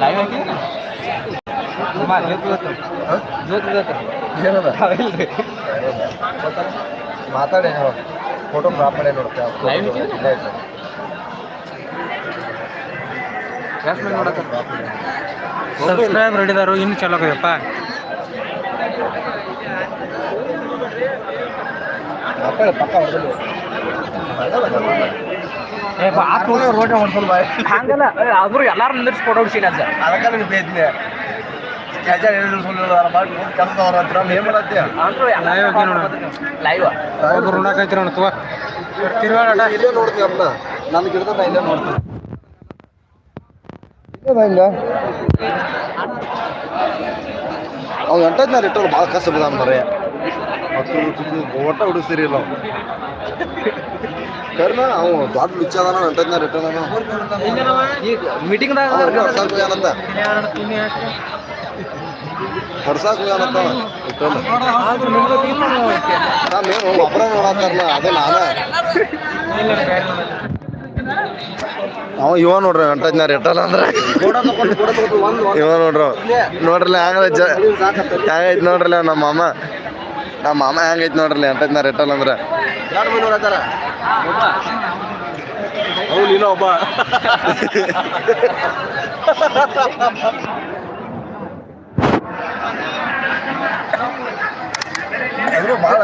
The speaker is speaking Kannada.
ಲೈವ್ ಹಾಕಿ ಜೊತೆ ಜೊತೆ. ಜೊತೆ ಏನದ? ಇಲ್ರಿ ಮಾತಾಡಿ ಫೋಟೋ ಡ್ರಾಪ್ ಮಾಡಿ ನೋಡ್ತೇವೆ ಲೈವ್ ಸಬ್ಸ್ಕ್ರೈಬ್ ರೆಡಿದಾರು ಇನ್ನು ಚಲೋ ಆಗ್ಯಪ್ಪ ಮಾತಾಡಿ ಪಕ್ಕ ಹೊಡೆದು ಏ ಹೊಡ್ಸಲ್ ಬಾಯ್ ಹಂಗಲ್ಲ ಆದ್ರೂ ಎಲ್ಲಾರು ನಿಂದಿರ್ಸಿ ಫೋಟೋ ಹೊಡ್ಸೀನಿ ಅಜ್ಜ. ಅದಕ್ಕೆ ನಿನಗೆ ಬೇದ್ನೆ ಕ್ಯಾಜ ಹೇಳಿ ಸುಳ್ಳು ಮಾಡಿ ಕೆಲಸ ಅವ್ರ ಹತ್ರ ಏನ್ ಮಾಡತ್ತೆ? ನೋಡು. ತಿರುವಾಡ ಇಲ್ಲೇ ನೋಡ್ತೀನಿ ಅಪ್ಪ. ನನ್ನ ಗಿಡದ ನಾ ಇಲ್ಲೇ ನೋಡ್ತೀನಿ ಇಟ್ಟಲ್ಲ ಭಾಳ ಕಷ್ಟ ಬಿಡ ಮರೆ ಒಟ್ಟ ಇಲ್ಲ. ಕರ್ನ ಅವ ದೊಡ್ಡ ಲುಚ್ಚ ಅದಾನ ಎಂಟೈತ್ ನಾ ರಿಟರ್ನ್ ಈಗ ಮೀಟಿಂಗ್ದಾಗ ಹೊಡ್ಸಾಕ್ ಹೋಗ್ಯಾನಂತ ಹೊಡ್ಸಾಕ್ ಹೋಗ್ಯಾನಂತ ನಾವೇನು ಒಬ್ಬರ ನೋಡತ್ತಾರಲ್ಲ ಅದೇ ನಾನ. ಅವ ಇವ ನೋಡ್ರಿ ಎಂಟೈತ್ನಾರ ರಿಟರ್ನ್ ಅಂದ್ರೆ. ಇವ ನೋಡ್ರಿ ನೋಡ್ರಲ್ಲ ಹ್ಯಾಂಗದ ಜ ಹ್ಯಾಂಗೈತ್ ನೋಡ್ರಲ್ಲ ನಮ್ಮ ಮಾಮ ನಮ್ಮ ಮಾಮ ನೋಡ್ರಿ ಎಂತ ಇಟ್ಟಲ್ಲ ಅಂದ್ರೆ. ಯಾರು ಮಂದಿ ನೋಡತ್ತಾರ ಒಬ್ಬ. ಭಾಳ